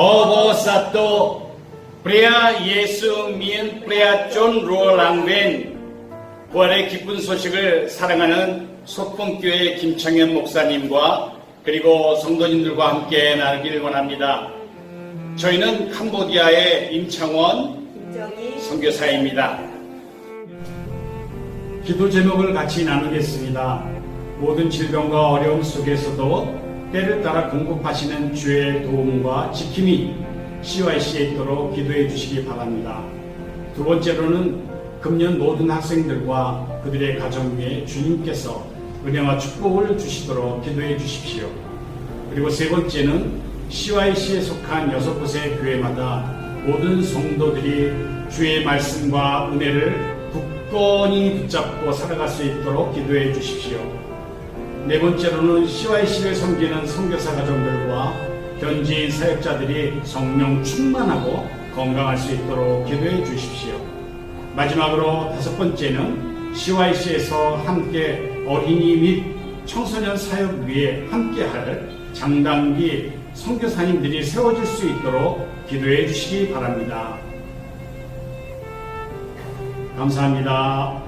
Obosato Prea 예수 민 Prea 존 로랑벤 부활의 기쁜 소식을 사랑하는 소풍교회 김창현 목사님과 그리고 성도님들과 함께 나누길 원합니다. 저희는 캄보디아의 임창원 선교사입니다. 기도 제목을 같이 나누겠습니다. 모든 질병과 어려움 속에서도 때를 따라 공급하시는 주의 도움과 지킴이 CYC에 있도록 기도해 주시기 바랍니다. 두 번째로는 금년 모든 학생들과 그들의 가정 위에 주님께서 은혜와 축복을 주시도록 기도해 주십시오. 그리고 세 번째는 CYC에 속한 여섯 곳의 교회마다 모든 성도들이 주의 말씀과 은혜를 굳건히 붙잡고 살아갈 수 있도록 기도해 주십시오. 네 번째로는 CYC를 섬기는 선교사 가정들과 현지인 사역자들이 성령 충만하고 건강할 수 있도록 기도해 주십시오. 마지막으로 다섯 번째는 CYC에서 함께 어린이 및 청소년 사역 위에 함께할 장단기 선교사님들이 세워질 수 있도록 기도해 주시기 바랍니다. 감사합니다.